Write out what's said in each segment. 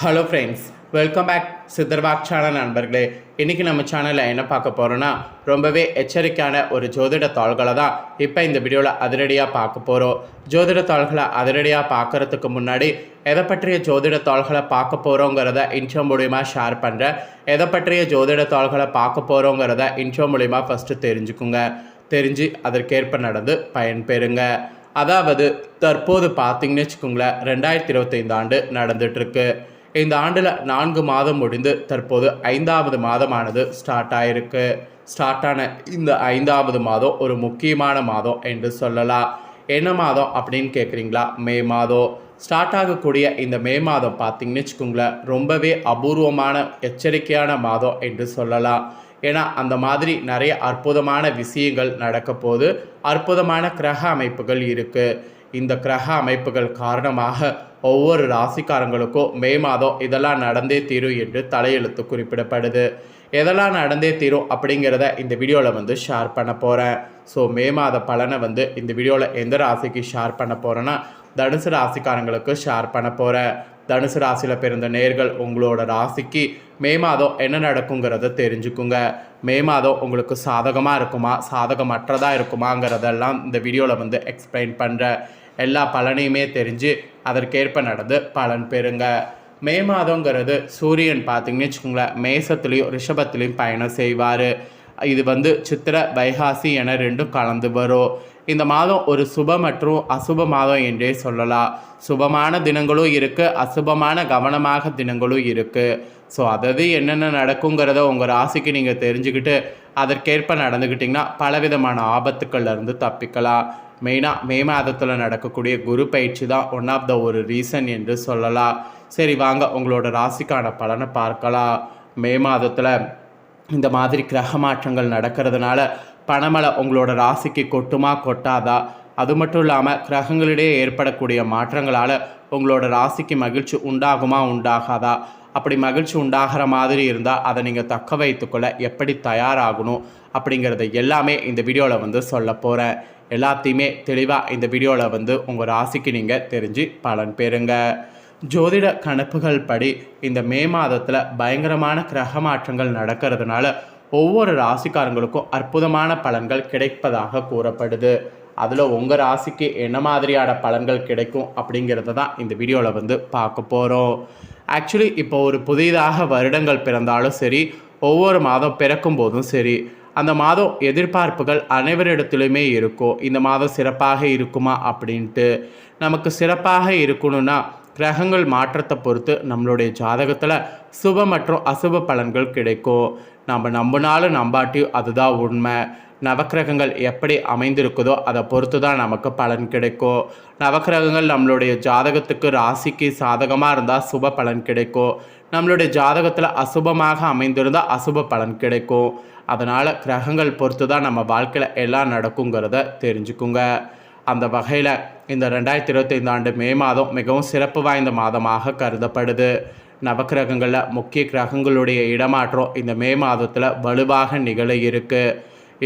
Hello friends welcome back Sitharvak channel நண்பர்களே. இன்றைக்கி நம்ம சேனலில் என்ன பார்க்க போகிறோன்னா ரொம்பவே எச்சரிக்கையான ஒரு ஜோதிட தாள்களை தான் இப்போ இந்த வீடியோவில் அதிரடியாக பார்க்க போகிறோம் ஜோதிட தாள்களை அதிரடியாக பார்க்குறதுக்கு முன்னாடி எதை பற்றிய ஜோதிட தாள்களை பார்க்க போகிறோங்கிறத இன்ட்ரோ மூலிமா ஷேர் பண்ணுறேன் எதை பற்றிய ஜோதிட தாள்களை பார்க்க போகிறோங்கிறத இன்ட்ரோ மூலிமா ஃபஸ்ட்டு தெரிஞ்சுக்குங்க. தெரிஞ்சு அதற்கேற்ப நடந்து பயன்பெறுங்க. அதாவது தற்போது பார்த்தீங்கன்னு வச்சுக்கோங்களேன் ரெண்டாயிரத்தி இருபத்தைந்து ஆண்டு நடந்துட்டுருக்கு இந்த ஆண்டில் நான்கு மாதம் முடிந்து தற்போது ஐந்தாவது மாதமானது ஸ்டார்ட் ஆயிருக்கு. ஸ்டார்ட் ஆன இந்த ஐந்தாவது மாதம் ஒரு முக்கியமான மாதம் என்று சொல்லலாம். என்ன மாதம் அப்படின்னு கேட்குறீங்களா மே மாதம். ஸ்டார்ட் ஆகக்கூடிய இந்த மே மாதம் பார்த்தீங்கன்னு வச்சுக்கோங்களேன் ரொம்பவே அபூர்வமான எச்சரிக்கையான மாதம் என்று சொல்லலாம். ஏன்னா அந்த மாதிரி நிறைய அற்புதமான விஷயங்கள் நடக்க போது அற்புதமான கிரக அமைப்புகள் இருக்குது இந்த கிரக அமைப்புகள் காரணமாக ஒவ்வொரு ராசிக்காரங்களுக்கும் மே மாதம் இதெல்லாம் நடந்தே தீரும் என்று தலையெழுத்து குறிப்பிடப்படுது. எதெல்லாம் நடந்தே தீரும் அப்படிங்கிறத இந்த வீடியோவில் வந்து ஷேர் பண்ண போகிறேன் ஸோ மே மாத பலனை வந்து இந்த வீடியோவில் எந்த ராசிக்கு ஷேர் பண்ண போகிறேன்னா தனுசு ராசிக்காரங்களுக்கு ஷேர் பண்ண போகிறேன் தனுசு ராசியில் பிறந்த நேர்கள் உங்களோட ராசிக்கு மே மாதம் என்ன நடக்குங்கிறத தெரிஞ்சுக்குங்க. மே மாதம் உங்களுக்கு சாதகமாக இருக்குமா சாதகமற்றதாக இருக்குமாங்கிறதெல்லாம் இந்த வீடியோவில் வந்து எக்ஸ்பிளைன் பண்ணுறேன் எல்லா பலனையுமே தெரிஞ்சு அதற்கேற்ப நடந்து பலன் பெறுங்க. மே மாதங்கிறது சூரியன் பார்த்தீங்கன்னு வச்சுக்கோங்களேன் மேசத்துலேயும் ரிஷபத்துலேயும் பயணம் செய்வார். இது வந்து சித்திர வைகாசி என ரெண்டும் கலந்து வரும். இந்த மாதம் ஒரு சுப மற்றும் அசுப மாதம் என்றே சொல்லலாம். சுபமான தினங்களும் இருக்குது அசுபமான கவனமாக தினங்களும் இருக்குது ஸோ அதாவது என்னென்ன நடக்குங்கிறத உங்கள் ராசிக்கு நீங்கள் தெரிஞ்சுக்கிட்டு அதற்கேற்ப நடந்துக்கிட்டிங்கன்னா பலவிதமான ஆபத்துக்கள்லேருந்து தப்பிக்கலாம். மெயினாக மே மாதத்தில் நடக்கக்கூடிய குரு பயிற்சி தான் ஒன் ஆஃப் த ஒரு ரீசன் என்று சொல்லலாம். சரி வாங்க உங்களோட ராசிக்கான பலனை பார்க்கலாம். மே மாதத்தில் இந்த மாதிரி கிரக மாற்றங்கள் நடக்கிறதுனால பணமழை உங்களோட ராசிக்கு கொட்டுமா கொட்டாதா? அது மட்டும் இல்லாமல் கிரகங்களிடையே ஏற்படக்கூடிய மாற்றங்களால் உங்களோட ராசிக்கு மகிழ்ச்சி உண்டாகுமா உண்டாகாதா? அப்படி மகிழ்ச்சி உண்டாகிற மாதிரி இருந்தால் அதை நீங்கள் தக்க வைத்துக்கொள்ள எப்படி தயாராகணும் அப்படிங்கிறத எல்லாமே இந்த வீடியோவில் வந்து சொல்ல போகிறேன் எல்லாத்தையுமே தெளிவாக இந்த வீடியோவில் வந்து உங்கள் ராசிக்கு நீங்கள் தெரிஞ்சு பலன் பெறுங்க. ஜோதிட கணப்புகள் படி இந்த மே மாதத்தில் பயங்கரமான கிரக மாற்றங்கள் நடக்கிறதுனால ஒவ்வொரு ராசிக்காரங்களுக்கும் அற்புதமான பலன்கள் கிடைப்பதாக கூறப்படுது. அதில் உங்கள் ராசிக்கு என்ன மாதிரியான பலன்கள் கிடைக்கும் அப்படிங்கிறத தான் இந்த வீடியோவில் வந்து பார்க்க போகிறோம் ஆக்சுவலி இப்போ ஒரு புதிதாக வருடங்கள் பிறந்தாலும் சரி ஒவ்வொரு மாதம் பிறக்கும் போதும் சரி அந்த மாதம் எதிர்பார்ப்புகள் அனைவரிடத்துலையுமே இருக்கும் இந்த மாதம் சிறப்பாக இருக்குமா அப்படின்ட்டு நமக்கு சிறப்பாக இருக்கணும்னா கிரகங்கள் மாற்றத்தை பொறுத்து நம்மளுடைய ஜாதகத்தில் சுப மற்றும் அசுப பலன்கள் கிடைக்கும். நம்ம நம்பினாலும் நம்பாட்டியும் அதுதான் உண்மை. நவக்கிரகங்கள் எப்படி அமைந்திருக்குதோ அதை பொறுத்து தான் நமக்கு பலன் கிடைக்கும். நவக்கிரகங்கள் நம்மளுடைய ஜாதகத்துக்கு ராசிக்கு சாதகமாக இருந்தால் சுப பலன் கிடைக்கும். நம்மளுடைய ஜாதகத்தில் அசுபமாக அமைந்திருந்தால் அசுப பலன் கிடைக்கும். அதனால் கிரகங்கள் பொறுத்து தான் நம்ம வாழ்க்கையில் எல்லாம் நடக்குங்கிறத தெரிஞ்சுக்குங்க. அந்த வகையில் இந்த ரெண்டாயிரத்தி இருபத்தைந்து ஆண்டு மே மாதம் மிகவும் சிறப்பு வாய்ந்த மாதமாக கருதப்படுது. நவக்கிரகங்களில் முக்கிய கிரகங்களுடைய இடமாற்றம் இந்த மே மாதத்தில் வலுவாக நிகழ இருக்குது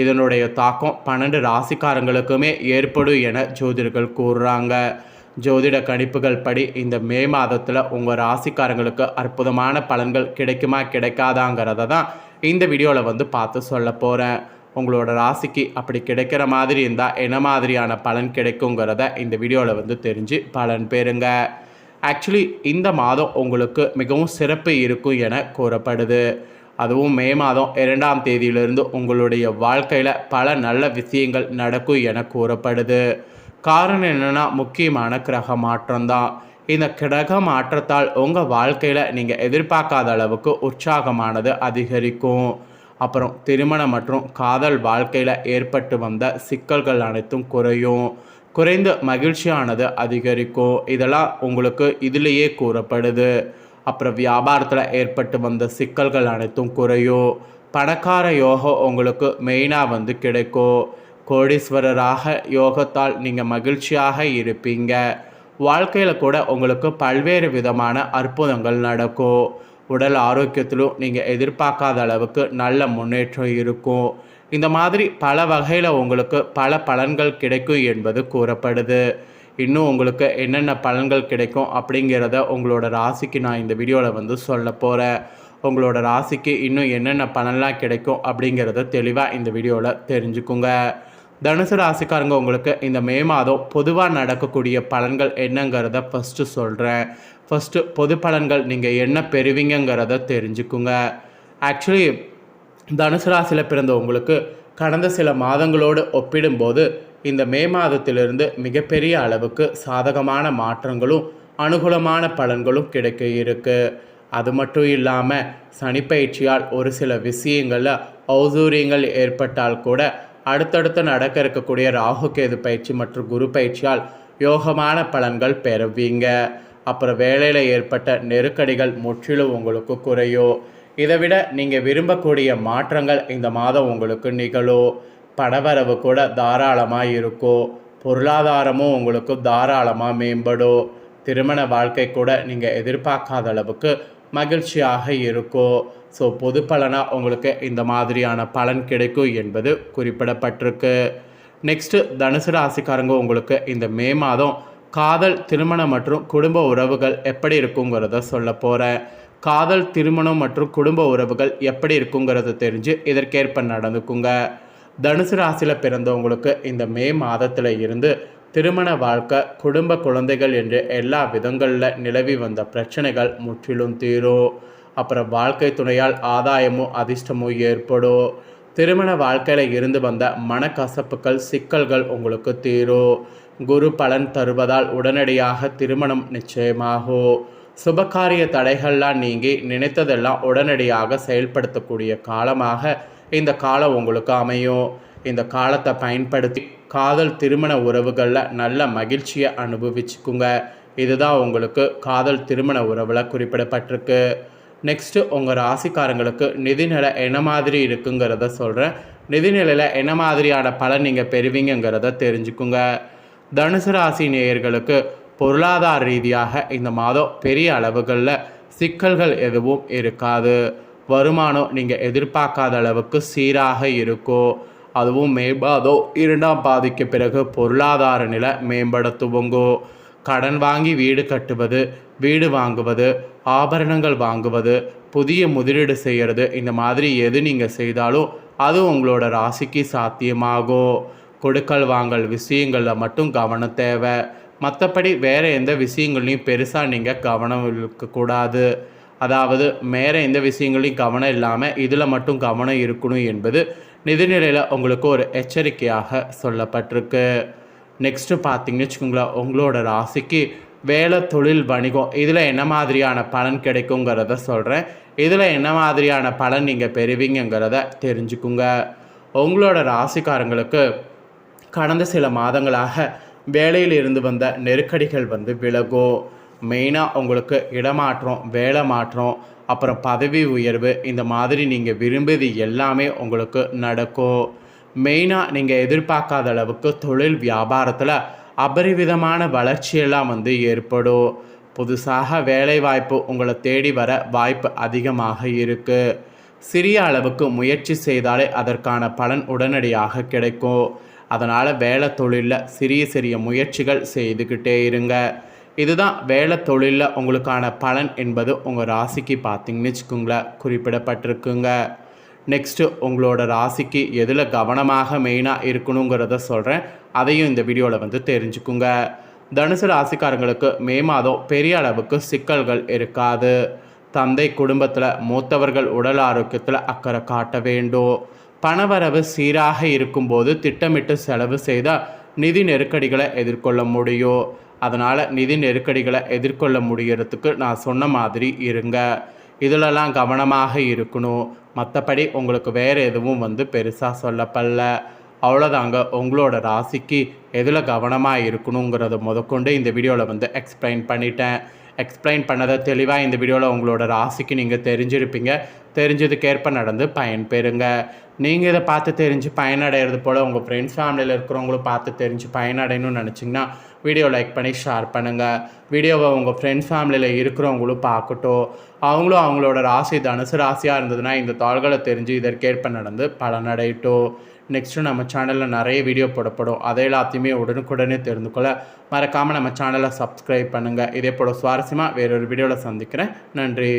இதனுடைய தாக்கம் பன்னெண்டு ராசிக்காரங்களுக்குமே ஏற்படும் என ஜோதிடர்கள் கூறுறாங்க. ஜோதிட கணிப்புகள் படி இந்த மே மாதத்தில் உங்கள் ராசிக்காரங்களுக்கு அற்புதமான பலன்கள் கிடைக்குமா கிடைக்காதாங்கிறத தான் இந்த வீடியோவில் வந்து பார்த்து சொல்ல போகிறேன் உங்களோட ராசிக்கு அப்படி கிடைக்கிற மாதிரி இருந்தால் என்ன மாதிரியான பலன் கிடைக்குங்கிறத இந்த வீடியோவில் வந்து தெரிஞ்சு பலன் பெறுங்க. ஆக்சுவலி இந்த மாதம் உங்களுக்கு மிகவும் சிறப்பு இருக்கும் என கூறப்படுது. அதுவும் மே மாதம் இரண்டாம் தேதியிலிருந்து உங்களுடைய வாழ்க்கையில் பல நல்ல விஷயங்கள் நடக்கும் என கூறப்படுது. காரணம் என்னென்னா முக்கியமான கிரக மாற்றம்தான். இந்த கிரக மாற்றத்தால் உங்கள் வாழ்க்கையில் நீங்கள் எதிர்பார்க்காத அளவுக்கு உற்சாகமானது அதிகரிக்கும். அப்புறம் திருமணம் மற்றும் காதல் வாழ்க்கையில் ஏற்பட்டு வந்த சிக்கல்கள் அனைத்தும் குறையும். குறைந்த மகிழ்ச்சியானது அதிகரிக்கும். இதெல்லாம் உங்களுக்கு இதிலேயே கூறப்படுது. அப்புறம் வியாபாரத்தில் ஏற்பட்டு வந்த சிக்கல்கள் அனைத்தும் குறையும். பணக்கார யோகம் உங்களுக்கு மெயினாக வந்து கிடைக்கும். கோடீஸ்வரராக யோகத்தால் நீங்கள் மகிழ்ச்சியாக இருப்பீங்க. வாழ்க்கையில் கூட உங்களுக்கு பல்வேறு விதமான அற்புதங்கள் நடக்கும். உடல் ஆரோக்கியத்திலும் நீங்கள் எதிர்பார்க்காத அளவுக்கு நல்ல முன்னேற்றம் இருக்கும். இந்த மாதிரி பல வகையில் உங்களுக்கு பல பலன்கள் கிடைக்கும் என்பது கூறப்படுது. இன்னும் உங்களுக்கு என்னென்ன பலன்கள் கிடைக்கும் அப்படிங்கிறத உங்களோட ராசிக்கு நான் இந்த வீடியோவில் வந்து சொல்ல போகிறேன் உங்களோட ராசிக்கு இன்னும் என்னென்ன பலன்லாம் கிடைக்கும் அப்படிங்கிறத தெளிவாக இந்த வீடியோவில் தெரிஞ்சுக்குங்க. தனுசு ராசிக்காரங்க உங்களுக்கு இந்த மே மாதம் பொதுவாக நடக்கக்கூடிய பலன்கள் என்னங்கிறத ஃபஸ்ட்டு சொல்கிறேன் ஃபஸ்ட்டு பொது பலன்கள் நீங்கள் என்ன பெறுவீங்கங்கிறத தெரிஞ்சுக்குங்க. ஆக்சுவலி தனுசு ராசியில் பிறந்த உங்களுக்கு கடந்த சில மாதங்களோடு ஒப்பிடும்போது இந்த மே மாதத்திலிருந்து மிகப்பெரிய அளவுக்கு சாதகமான மாற்றங்களும் அனுகூலமான பலன்களும் கிடைக்க இருக்கு. அது மட்டும் இல்லாமல் சனிப்பயிற்சியால் ஒரு சில விஷயங்களில் ஔசூரியங்கள் ஏற்பட்டால் கூட அடுத்தடுத்து நடக்க இருக்கக்கூடிய ராகு கேது பயிற்சி மற்றும் குரு பயிற்சியால் யோகமான பலன்கள் பெறுவீங்க. அப்புறம் வேலையில் ஏற்பட்ட நெருக்கடிகள் முற்றிலும் உங்களுக்கு குறையும் இதை விட நீங்கள் விரும்பக்கூடிய மாற்றங்கள் இந்த மாதம் உங்களுக்கு நிகழும் பணவரவு கூட தாராளமாக இருக்கும் பொருளாதாரமும் உங்களுக்கு தாராளமாக மேம்படும் திருமண வாழ்க்கை கூட நீங்கள் எதிர்பார்க்காத அளவுக்கு மகிழ்ச்சியாக இருக்கும் ஸோ பொது பலனாக உங்களுக்கு இந்த மாதிரியான பலன் கிடைக்கும் என்பது குறிப்பிடப்பட்டிருக்கு. நெக்ஸ்ட்டு தனுசு ராசிக்காரங்க உங்களுக்கு இந்த மே மாதம் காதல் திருமணம் மற்றும் குடும்ப உறவுகள் எப்படி இருக்குங்கிறத சொல்ல போகிறேன் காதல் திருமணம் மற்றும் குடும்ப உறவுகள் எப்படி இருக்குங்கிறத தெரிஞ்சு இதற்கேற்ப நடந்துக்குங்க. தனுசு ராசியில் பிறந்தவங்களுக்கு இந்த மே மாதத்தில் இருந்து திருமண வாழ்க்கை குடும்ப குழந்தைகள் என்று எல்லா விதங்களில் நிலவி வந்த பிரச்சனைகள் முற்றிலும் தீரும். அப்புறம் வாழ்க்கை துணையால் ஆதாயமும் அதிர்ஷ்டமும் ஏற்படும் திருமண வாழ்க்கையில் இருந்து வந்த மனக்கசப்புகள் சிக்கல்கள் உங்களுக்கு தீரும் குரு பலன் தருவதால் உடனடியாக திருமணம் நிச்சயமாகும் சுபகாரிய தடைகள்லாம் நீங்கி நினைத்ததெல்லாம் உடனடியாக செயல்படுத்தக்கூடிய காலமாக இந்த காலம் உங்களுக்கு அமையும் இந்த காலத்தை பயன்படுத்தி காதல் திருமண உறவுகளில் நல்ல மகிழ்ச்சியை அனுபவிச்சுக்குங்க. இதுதான் உங்களுக்கு காதல் திருமண உறவில் குறிப்பிடப்பட்டிருக்கு. நெக்ஸ்ட்டு உங்கள் ராசிக்காரங்களுக்கு நிதிநிலை என்ன மாதிரி இருக்குங்கிறத சொல்கிறேன் நிதிநிலையில் என்ன மாதிரியான பலன் நீங்கள் பெறுவீங்கிறத தெரிஞ்சுக்குங்க. தனுசு ராசி நேயர்களுக்கு பொருளாதார ரீதியாக இந்த மாதம் பெரிய அளவுகளில் சிக்கல்கள் எதுவும் இருக்காது. வருமானம் நீங்கள் எதிர்பார்க்காத அளவுக்கு சீராக இருக்கும். அதுவும் மேம்பாதோ இரண்டாம் பாதிக்கு பிறகு பொருளாதார நிலை மேம்பட துவங்கும். கடன் வாங்கி வீடு கட்டுவது வீடு வாங்குவது ஆபரணங்கள் வாங்குவது புதிய முதலீடு செய்கிறது இந்த மாதிரி எது நீங்கள் செய்தாலும் அது உங்களோட ராசிக்கு சாத்தியமாகும் கொடுக்கல் வாங்கல் விஷயங்களில் மட்டும் கவனம் தேவை. மற்றபடி வேறு எந்த விஷயங்களையும் பெருசாக நீங்கள் கவனம் இருக்கக்கூடாது அதாவது வேறு எந்த விஷயங்களையும் கவனம் இல்லாமல் இதில் மட்டும் கவனம் இருக்கணும் என்பது நிதிநிலையில் உங்களுக்கு ஒரு எச்சரிக்கையாக சொல்லப்பட்டிருக்கு. நெக்ஸ்ட்டு பார்த்தீங்கன்னு வச்சுக்கோங்களேன் உங்களோட ராசிக்கு வேலை தொழில் வணிகம் இதில் என்ன மாதிரியான பலன் கிடைக்குங்கிறத சொல்கிறேன் இதில் என்ன மாதிரியான பலன் நீங்கள் பெறுவீங்கிறத தெரிஞ்சுக்குங்க. உங்களோட ராசிக்காரங்களுக்கு கடந்த சில மாதங்களாக வேலையில் இருந்து வந்த நெருக்கடிகள் வந்து விலகும். மெயினாக உங்களுக்கு இடமாற்றம் வேலை மாற்றம் அப்புறம் பதவி உயர்வு இந்த மாதிரி நீங்கள் விரும்பியது எல்லாமே உங்களுக்கு நடக்கும். மெயினாக நீங்கள் எதிர்பார்க்காத அளவுக்கு தொழில் வியாபாரத்தில் அபரிவிதமான வளர்ச்சியெல்லாம் வந்து ஏற்படும் புதுசாக வேலைவாய்ப்பு உங்களை தேடி வர வாய்ப்பு அதிகமாக இருக்குது சிறிய அளவுக்கு முயற்சி செய்தாலே அதற்கான பலன் உடனடியாக கிடைக்கும் அதனால் வேலை தொழிலில் சிறிய சிறிய முயற்சிகள் செய்துக்கிட்டே இருங்க. இதுதான் வேலை தொழிலில் உங்களுக்கான பலன் என்பது உங்கள் ராசிக்கு பார்த்தீங்கன்னு வச்சுக்கோங்களேன். குறிப்பிடப்பட்டிருக்குங்க. நெக்ஸ்ட்டு உங்களோட ராசிக்கு எதில் கவனமாக மெயினாக இருக்கணுங்கிறத சொல்கிறேன் அதையும் இந்த வீடியோவில் வந்து தெரிஞ்சுக்குங்க. தனுசு ராசிக்காரங்களுக்கு மே மாதம் பெரிய அளவுக்கு சிக்கல்கள் இருக்காது. தந்தை குடும்பத்தில் மூத்தவர்கள் உடல் ஆரோக்கியத்தில் அக்கறை காட்ட வேண்டும். பணவரவு சீராக இருக்கும்போது திட்டமிட்டு செலவு செய்தால் நிதி நெருக்கடிகளை எதிர்கொள்ள முடியும். அதனால் நிதி நெருக்கடிகளை எதிர்கொள்ள முடிகிறதுக்கு நான் சொன்ன மாதிரி இருங்க. இதிலெல்லாம் கவனமாக இருக்கணும். மற்றபடி உங்களுக்கு வேறு எதுவும் வந்து பெருசாக சொல்லப்படல அவ்வளோதாங்க உங்களோட ராசிக்கு எதில் கவனமாக இருக்கணுங்கிறத முதற்கொண்டு இந்த வீடியோவில் வந்து எக்ஸ்பிளைன் பண்ணிட்டேன். எக்ஸ்பிளைன் பண்ணதை தெளிவாக இந்த வீடியோவில் உங்களோட ராசிக்கு நீங்கள் தெரிஞ்சிருப்பீங்க. தெரிஞ்சதுக்கேற்ப நடந்து பயன்பெறுங்க. நீங்கள் இதை பார்த்து தெரிஞ்சு பயனடைகிறது போல் உங்கள் ஃப்ரெண்ட்ஸ் ஃபேமிலியில் இருக்கிறவங்களும் பார்த்து தெரிஞ்சு பயனடையணும்னு நினச்சிங்கன்னா வீடியோ லைக் பண்ணி ஷேர் பண்ணுங்கள் வீடியோவை உங்கள் ஃப்ரெண்ட்ஸ் ஃபேமிலியில் இருக்கிறவங்களும் பார்க்கட்டும். அவங்களும் அவங்களோட ராசி தனுசு ராசியாக இருந்ததுன்னா இந்த தாள்களை தெரிஞ்சு இதற்கேற்ப நடந்து பலனடையட்டும். நெக்ஸ்ட்டு நம்ம சேனலில் நிறைய வீடியோ போடப்படும். அதை எல்லாத்தையுமே உடனுக்குடனே தெரிந்து கொள்ள மறக்காமல் நம்ம சேனலை சப்ஸ்கிரைப் பண்ணுங்கள் இதே போல் சுவாரஸ்யமாக வேறொரு வீடியோவில் சந்திக்கிறேன். நன்றி.